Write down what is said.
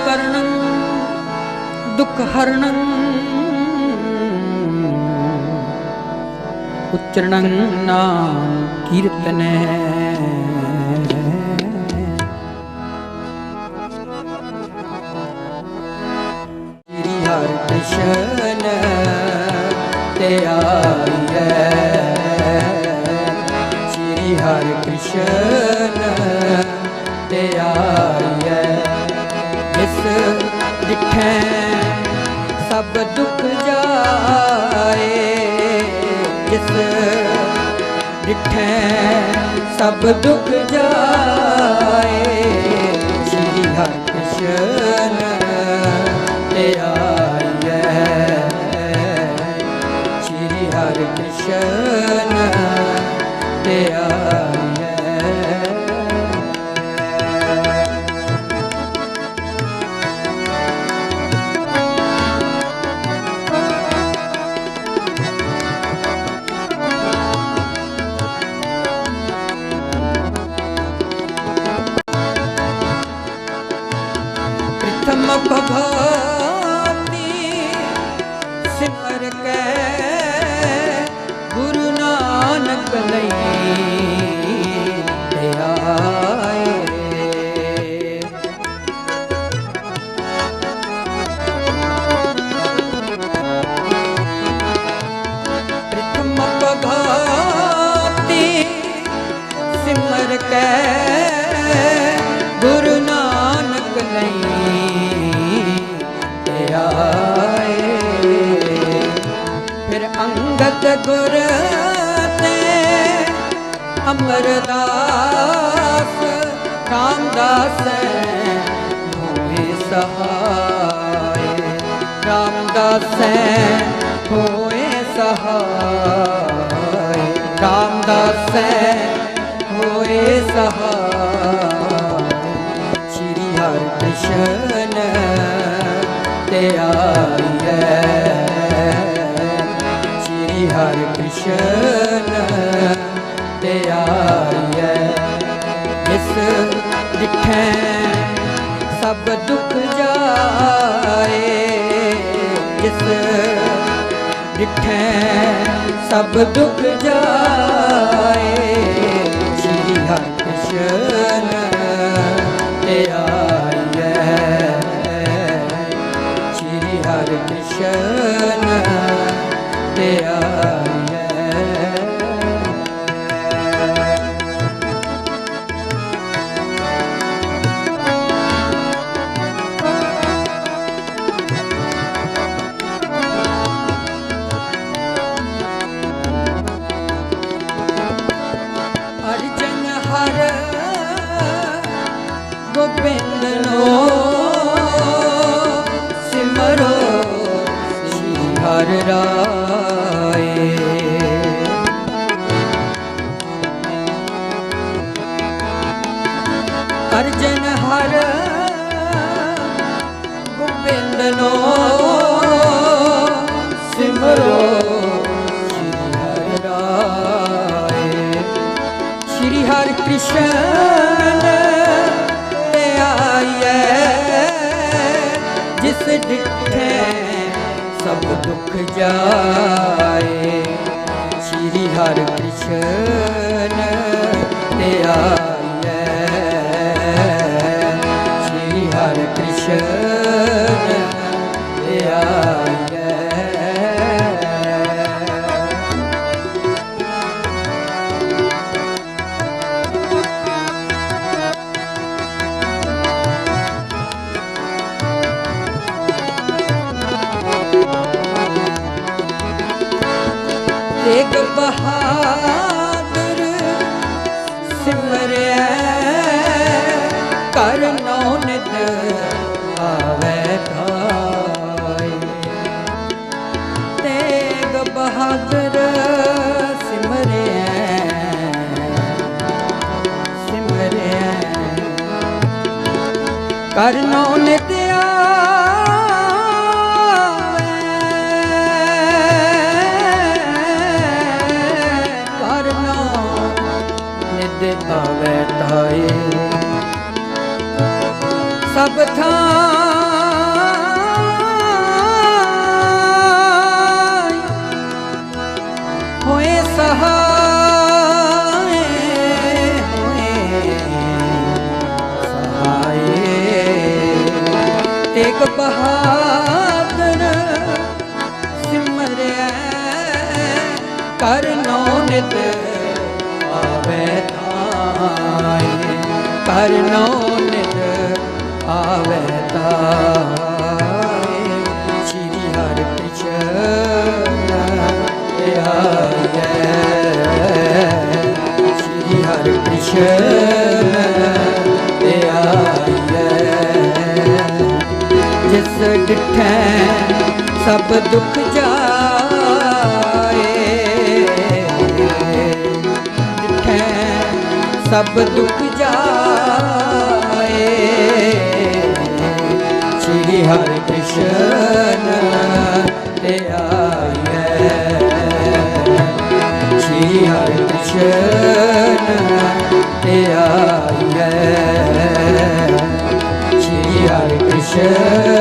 ਦਇਆ ਕਰਨੰ ਦੁੱਖ ਹਰਣੰ ਉਚਰਣੰ ਨਾਮ ਕੀਰਤਨੈ ਸ੍ਰੀ ਹਰਿ ਕ੍ਰਿਸ਼ਨ ਤੇ ਸਭ ਦੁੱਖ ਜਾਏ, ਜਿਸ ਦਿਖੈ ਸਭ ਦੁੱਖ ਜਾਏ, ਸ੍ਰੀ ਹਰਿ ਕ੍ਰਿਸ਼ਨ ਤੇ ਆਈਐ। ਸ੍ਰੀ ਹਰਿ ਕ੍ਰਿਸ਼ਨ ਤੇ ਆਈਐ ਕੇ, ਗੁਰੂ ਨਾਨਕ ਲਈ ਆਏ ਫਿਰ ਅੰਗਦ ਗੁਰ ਤੇ ਅਮਰਦਾਸ, ਰਾਮਦਾਸ ਹੋਏ ਸਹਾਏ। ਰਾਮਦਾਸ ਹੋਏ ਸਹਾਏ। ਰਾਮਦਾਸ ਹੋਏ ਸਹਾਏ ਸ੍ਰੀ ਹਰਿ ਕ੍ਰਿਸ਼ਨ ਤੇ ਆਈਐ। ਸ੍ਰੀ ਹਰਿ ਕ੍ਰਿਸ਼ਨ ਤੇ ਆਈਐ। ਇਸ ਦਿਖੈ ਸਭ ਦੁੱਖ ਜਾਏ। ਜਿਸ ਦਿਖੈ ਸਭ ਦੁੱਖ ਜਾਏ। ਤੇ ਆਈਐ ਅਰਜਨ ਹਰ ਗੋਬਿੰਦ ਗੋਬਿੰਦ ਸਿਮਰੋ, ਸ੍ਰੀ ਹਰਿ ਰਾਏ ਸ਼੍ਰੀ ਹਰਿ ਕ੍ਰਿਸ਼ਨ ਤੇ ਆਈਐ, ਜਿਸ ਡਿਠੇ ਸਭ ਦੁੱਖ ਜਾਏ। ਸ਼੍ਰੀ ਹਰਿ ਕ੍ਰਿਸ਼ਨ ਤੇ ਆਈਐ। ਸਿਮਰਿਆ। ਕਰ ਨੋ ਨਿਤ ਬਹਾਦਰ ਸਿਮਰਿਆ। ਸਿਮਰਿਆ। ਕਰ ਨੋ ਕਰਨੋ ਨਿਤ ਆਵੇ ਤਾਏ। ਕਰਨੋ ਨਿਤ ਆਵੇ ਤਾਏ। ਸ਼੍ਰੀ ਹਰਿ ਕ੍ਰਿਸ਼ਨ ਆਏ ਸ਼੍ਰੀ ਹਰਿ ਕ੍ਰਿਸ਼ਨ ਆਏ ਜਿਸ ਡਿਠੈ ਸਭ ਦੁੱਖ ਸਭ ਦੁੱਖ ਜਾਏ। ਸ਼੍ਰੀ ਹਰਿ ਕ੍ਰਿਸ਼ਨ ਤੇ ਆਈਐ। ਸ਼੍ਰੀ ਹਰਿ ਕ੍ਰਿਸ਼ਨ ਤੇ ਆਈਐ। ਸ਼੍ਰੀ ਹਰਿ ਕ੍ਰਿਸ਼ਨ